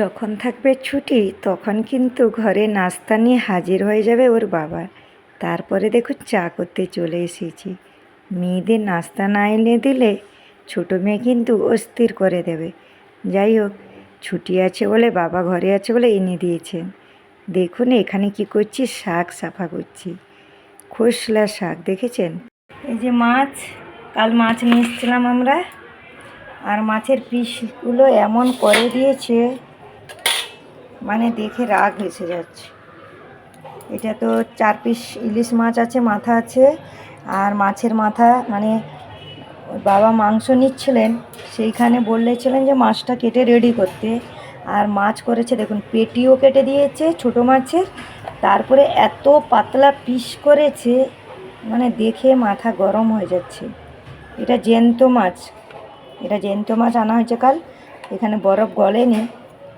যখন থাকবে ছুটি, তখন কিন্তু ঘরে নাস্তা নিয়ে হাজির হয়ে যাবে ওর বাবা। তারপরে দেখুন চা করতে চলে এসেছি। মেয়েদের নাস্তা না এনে দিলে ছোটো মেয়ে কিন্তু অস্থির করে দেবে। যাই হোক, ছুটি আছে বলে বাবা ঘরে আছে বলে এনে দিয়েছেন। দেখুন এখানে কি করছি, শাক সাফা করছি। খোসলা শাক, দেখেছেন? এই যে মাছ, কাল মাছ নিয়ে এসেছিলাম আমরা। আর মাছের পিসগুলো এমন করে দিয়েছে মানে দেখে রাগ এসে যাচ্ছে। এটা তো চার পিস ইলিশ মাছ আছে, মাথা আছে, আর মাছের মাথা মানে বাবা মাংস নিচ্ছিলেন, সেইখানে বললেছিলেন যে মাছটা কেটে রেডি করতে। আর মাছ করেছে, দেখুন, পেটিও কেটে দিয়েছে ছোটো মাছের, তারপরে এত পাতলা পিস করেছে মানে দেখে মাথা গরম হয়ে যাচ্ছে। এটা জ্যান্ত মাছ, এটা জ্যান্ত মাছ আনা হয়েছে কাল, এখানে বরফ গলেনি।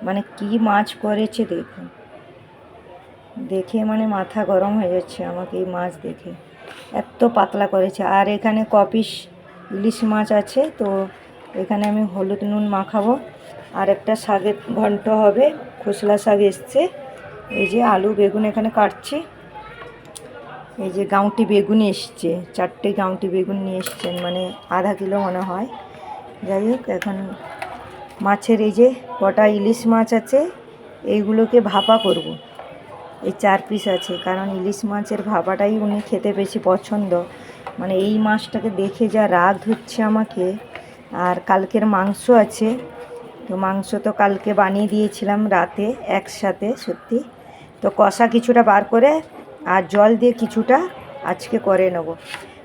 মানে কি মাছ করেছে দেখুন দেখে মানে মাথা গরম হয়ে যাচ্ছে আমাকে এই মাছ দেখে। এত পাতলা করেছে। আর এখানে কপিস ইলিশ মাছ আছে, তো এখানে আমি হলুদ নুন মাখাবো। আর একটা শাকের ঘন্ট হবে, খোসলা শাক এসছে। এই যে আলু বেগুন এখানে কাটছি। এই যে গাঁটি বেগুন এসছে, চারটে গাঁটি বেগুন নিয়ে এসছেন মানে আধা কিলো মনে হয়। যাই হোক, এখন মাছের এই যে কটা ইলিশ মাছ আছে, এইগুলোকে ভাপা করব। এই চার পিস আছে, কারণ ইলিশ মাছের ভাপাটাই উনি খেতে বেশি পছন্দ। মানে এই মাছটাকে দেখে যা রাগ ধরছে আমাকে। আর কালকের মাংস আছে, তো মাংস তো কালকে বানিয়ে দিয়েছিলাম রাতে একসাথে, সত্যি। তো কষা কিছুটা বার করে আর জল দিয়ে কিছুটা আজকে করে নেব।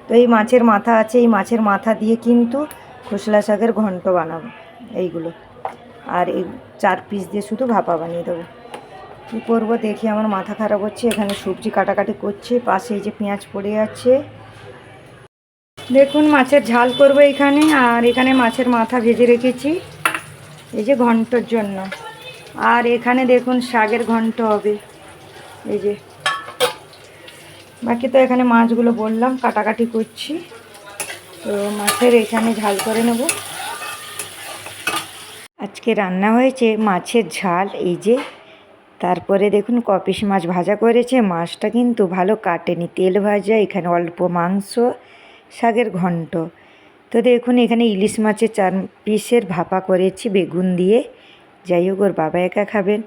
তো এই মাছের মাথা আছে, এই মাছের মাথা দিয়ে কিন্তু খোসলা শাকের ঘন্ট বানাবো, এইগুলো। আর এই চার পিস দিয়ে শুধু ভাপা বানিয়ে দেবো। কী করব দেখি, আমার মাথা খারাপ হচ্ছে, এখানে সবজি কাটাকাটি করছে, পাশে এই যে পেঁয়াজ পড়ে আছে। দেখুন, মাছের ঝাল করব এখানে, আর এখানে মাছের মাথা ভেজে রেখেছি, এই যে ঘন্টর জন্য। আর এখানে দেখুন, শাকের ঘন্ট হবে, এই যে। বাকি তো এখানে মাছগুলো বললাম, কাটাকাটি করছি, তো মাছের এখানে ঝাল করে নেব। আজকে রান্না হয়েছে মাছের ঝাল, এই যে। তারপরে দেখুন কপিস মাছ ভাজা করেছে, মাছটা কিন্তু ভালো কাটেনি। তেল ভাজা, এখানে অল্প মাংস, শাকের ঘন্ট। তো দেখুন এখানে ইলিশ মাছের চার পিসের ভাপা করেছি বেগুন দিয়ে। যাই হোক, ওর বাবা একা খাবেন।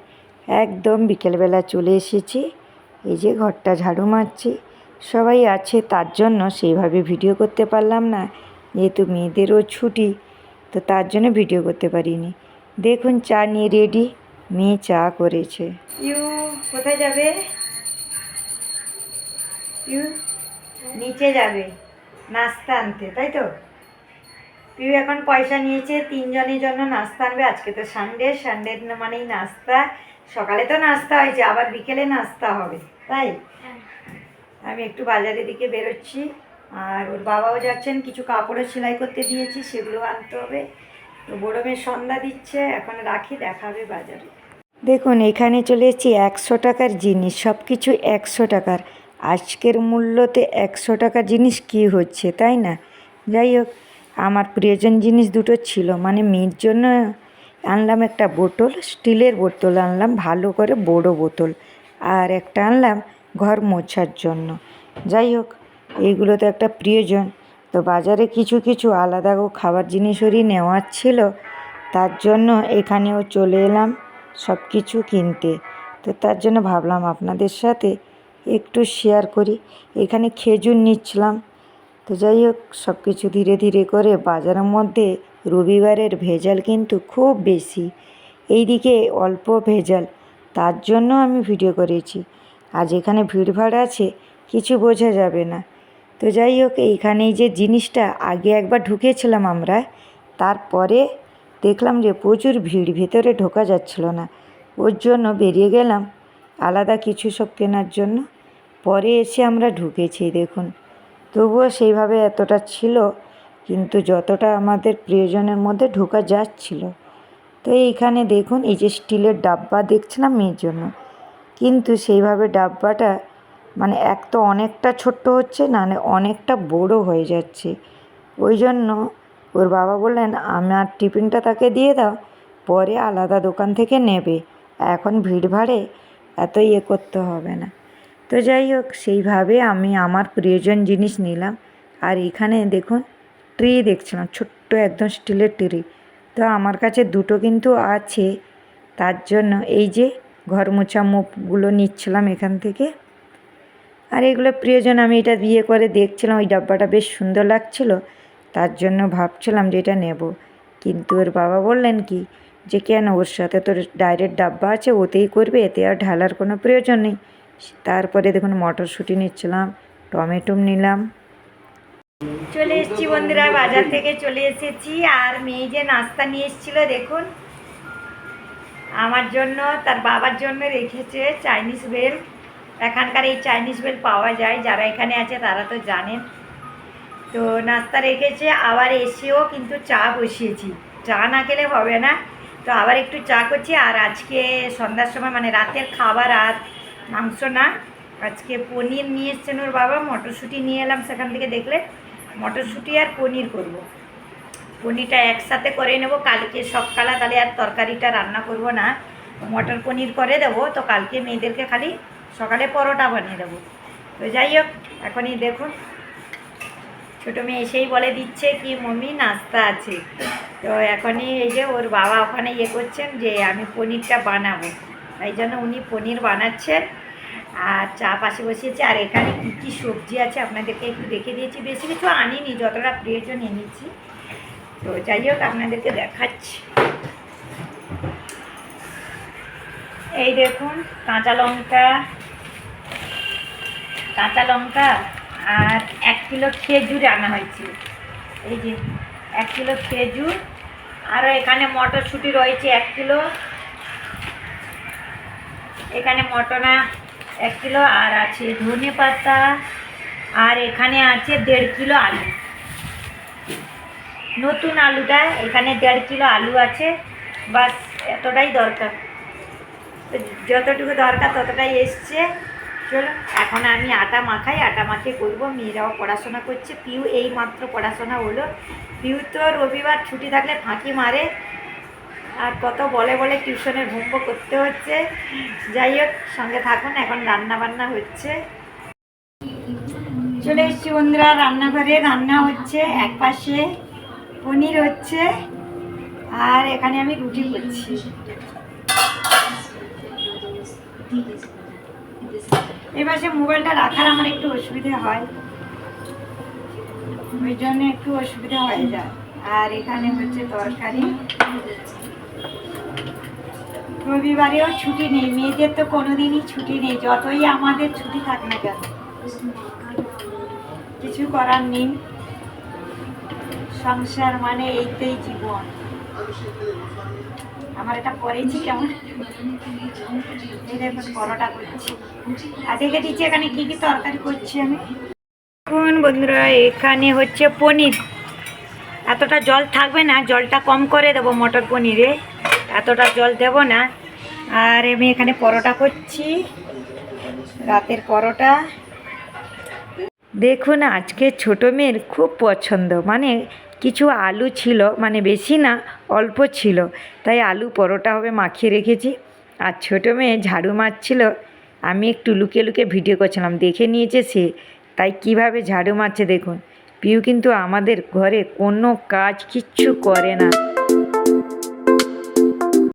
একদম বিকেলবেলা চলে এসেছি। এই যে ঘরটা ঝাড়ু মারছি। সবাই আছে, তার জন্য সেইভাবে ভিডিও করতে পারলাম না। যেহেতু মেয়েদেরও ছুটি তো তার জন্য ভিডিও করতে পারিনি। দেখুন চা নিয়ে রেডি মেয়ে চা করেছে। ইউ কোথায় যাবে? ইউ নিচে যাবে নাস্তা আনতে তাই তো? পিউ এখন পয়সা নিয়েছে তিনজনের জন্য নাস্তা আনবে। আজকে তো সানডে সানডে মানেই নাস্তা। সকালে তো নাস্তা হয়েছে আবার বিকেলে নাস্তা হবে তাই? আমি একটু বাজারের দিকে বেরোচ্ছি। আর ওর বাবাও যাচ্ছেন, কিছু কাপড়ের সেলাই করতে দিয়েছি, সেগুলো আনতে হবে। তো বড় মেয়ে সন্ধ্যা দিচ্ছে, এখন রাখি দেখাবে বাজারে। দেখুন, এখানে চলে এসেছি একশো টাকার জিনিস সব কিছু একশো টাকার। আজকের মূল্যতে একশো টাকার জিনিস কি হচ্ছে, তাই না? যাই হোক, আমার প্রিয়জন জিনিস দুটো ছিল মানে মেয়ের জন্য আনলাম একটা বোতল, স্টিলের বোতল আনলাম, ভালো করে বড় বোতল, আর একটা আনলাম ঘর মোছার জন্য। যাই হোক এইগুলো তো একটা প্রিয়জন। তো বাজারে কিছু কিছু আলাদা খাবার জিনিসেরই নেওয়ার ছিল, তার জন্য এখানেও চলে এলাম সব কিছু কিনতে। তো তার জন্য ভাবলাম আপনাদের সাথে একটু শেয়ার করি। এখানে খেজুর নিচ্ছিলাম। তো যাই হোক সব কিছু ধীরে ধীরে করে বাজারের মধ্যে রবিবারের ভেজাল কিন্তু খুব বেশি। এইদিকে অল্প ভেজাল, তার জন্য আমি ভিডিও করেছি। আর যেখানে ভিড়ভাড় আছে, কিছু বোঝা যাবে না। তো যাই হোক, এইখানে যে জিনিসটা, আগে একবার ঢুকেছিলাম আমরা, তারপরে দেখলাম যে প্রচুর ভিড়, ভেতরে ঢোকা যাচ্ছিল না। ওর জন্য বেরিয়ে গেলাম, আলাদা কিছু সব কেনার জন্য। পরে এসে আমরা ঢুকেছি, দেখুন। তবুও সেইভাবে এতটা ছিল, কিন্তু যতটা আমাদের প্রয়োজনের মধ্যে ঢোকা যাচ্ছিল। তো এইখানে দেখুন, এই যে স্টিলের ডাব্বা দেখছিলাম মেয়ের জন্য। কিন্তু সেইভাবে ডাব্বাটা মানে এক তো অনেকটা ছোট্ট হচ্ছে না অনেকটা বড় হয়ে যাচ্ছে। ওই জন্য ওর বাবা বললেন আমার টিফিনটা তাকে দিয়ে দাও, পরে আলাদা দোকান থেকে নেবে। এখন ভিড়ভাড়ে এত ইয়ে করতে হবে না। তো যাই হোক, সেইভাবে আমি আমার প্রয়োজন জিনিস নিলাম। আর এখানে দেখুন, ট্রি দেখছিলাম, ছোট্ট একদম স্টিলের ট্রে। তো আমার কাছে দুটো কিন্তু আছে। তার জন্য এই যে ঘর মোছা মুখগুলো নিচ্ছিলাম এখান থেকে। আর এগুলো প্রয়োজন, আমি এটা বিয়ে করে দেখছিলাম, ওই ডাব্বাটা বেশ সুন্দর লাগছিল। তার জন্য ভাবছিলাম যে এটা নেব। কিন্তু ওর বাবা বললেন কি, যে কেন ওর সাথে তোর ডাইরেক্ট ডাব্বা আছে, ওতেই করবে, এতে আর ঢালার কোনো প্রয়োজন নেই। তারপরে দেখুন, মটরশুঁটি নিচ্ছিলাম, টমেটো নিলাম। চলে এসেছি বন্ধুরা, বাজার থেকে চলে এসেছি, আর মেয়ে যে নাস্তা নিয়ে এসেছিল, দেখুন। আমার জন্য, তার বাবার জন্য রেখেছে চাইনিজ বেল এখানকার এই চাইনিজ বেল পাওয়া যায়, যারা এখানে আছে তারা তো জানেন। তো নাস্তা রেখেছে, আবার এসেও কিন্তু চা বসিয়েছি। চা না খেলে হবে না। তো আবার একটু চা করছি, আর আজকে সন্ধ্যার সময় মানে রাতের খাবার আর মাংস না। আজকে পনির নিয়ে এসছেন ওর বাবা, মটরশুঁটি নিয়ে এলাম সেখান থেকে দেখলে। মটরশুঁটি আর পনির করব। পনিরটা একসাথে করে নেব, কালকে সকালে তাহলে আর তরকারিটা রান্না করব না। মটর পনির করে দেবো, তো কালকে মেয়েদেরকে খালি সকালে পরোটা বানিয়ে দেবো। তো যাই হোক, এখনই দেখুন ছোটো মেয়ে এসেই বলে দিচ্ছে কি, মম্মি, নাস্তা আছে। তো এখনই এই যে ওর বাবা ওখানে ইয়ে করছেন যে, আমি পনিরটা বানাবো। তাই জন্য উনি পনির বানাচ্ছেন। আর চা পাশে বসিয়েছে। আর এখানে কী কী সবজি আছে আপনাদেরকে একটু দেখে দিয়েছি। বেশি কিছু আনিনি, যতটা প্রয়োজন এনেছি। তো যাই হোক, আপনাদেরকে দেখাচ্ছি। এই দেখুন, কাঁচা লঙ্কা কাঁচা লঙ্কা আর এক কিলো খেজুর আনা হয়েছে এই যে, এক কিলো খেজুর। আরও এখানে মটরশুঁটি রয়েছে এক কিলো। এখানে মটনা এক কিলো, আর আছে ধনে পাতা, আর এখানে আছে দেড় কিলো আলু। নতুন আলুটা, এখানে দেড় কিলো আলু আছে। বাস, এতটাই দরকার। যতটুকু দরকার ততটাই এসছে। চলো, এখন আমি আটা মাখাই, আটা মাখিয়ে করব। মেয়েরাও পড়াশোনা করছে, পিউ এই মাত্র পড়াশোনা হলো। পিউ তো রবিবার ছুটি থাকলে ফাঁকি মারে। আর কত বলে বলে টিউশনের হোমওয়ার্ক করতে হচ্ছে। যাই হোক, সঙ্গে থাকুন, এখন রান্না বান্না হচ্ছে। চলে এসছি বন্ধুরা, রান্নাঘরে। রান্না হচ্ছে এক পাশে পনির হচ্ছে, আর এখানে আমি রুটি করছি। এই পাশে মোবাইলটা রাখার আমার একটু অসুবিধা হয়। ওই জন্য একটু অসুবিধা হয়ে যায়। আর এখানে হচ্ছে তরকারি। রবিবারেও ছুটি নেই, মেয়েদের তো কোনোদিনই ছুটি নেই, যতই আমাদের ছুটি থাক না কেন। কিছু করার নেই। সংসার মানে এইটাই জীবন। আমার এটা পরেছি কেমন পরোটা করছি। আর দেখে দিচ্ছি এখানে কি কি তরকারি করছি আমি। এখন বন্ধুরা, এখানে হচ্ছে পনির। এতটা জল থাকবে না, জলটা কম করে দেবো মটর পনিরে। এতটা জল দেব না। আর আমি এখানে পরোটা করছি, রাতের পরোটা। দেখুন, আজকে ছোটো মেয়ের খুব পছন্দ। মানে কিছু আলু ছিল মানে বেশি না অল্প ছিল। তাই আলু পরোটা হবে মাখিয়ে রেখেছি। আর ছোটো মেয়ে ঝাড়ু মারছিল। আমি একটু লুকিয়ে লুকিয়ে ভিডিও করছিলাম। দেখে নিয়েছে সে। তাই কীভাবে ঝাড়ু মারছে দেখুন। পিউ কিন্তু আমাদের ঘরে কোনো কাজ কিচ্ছু করে না।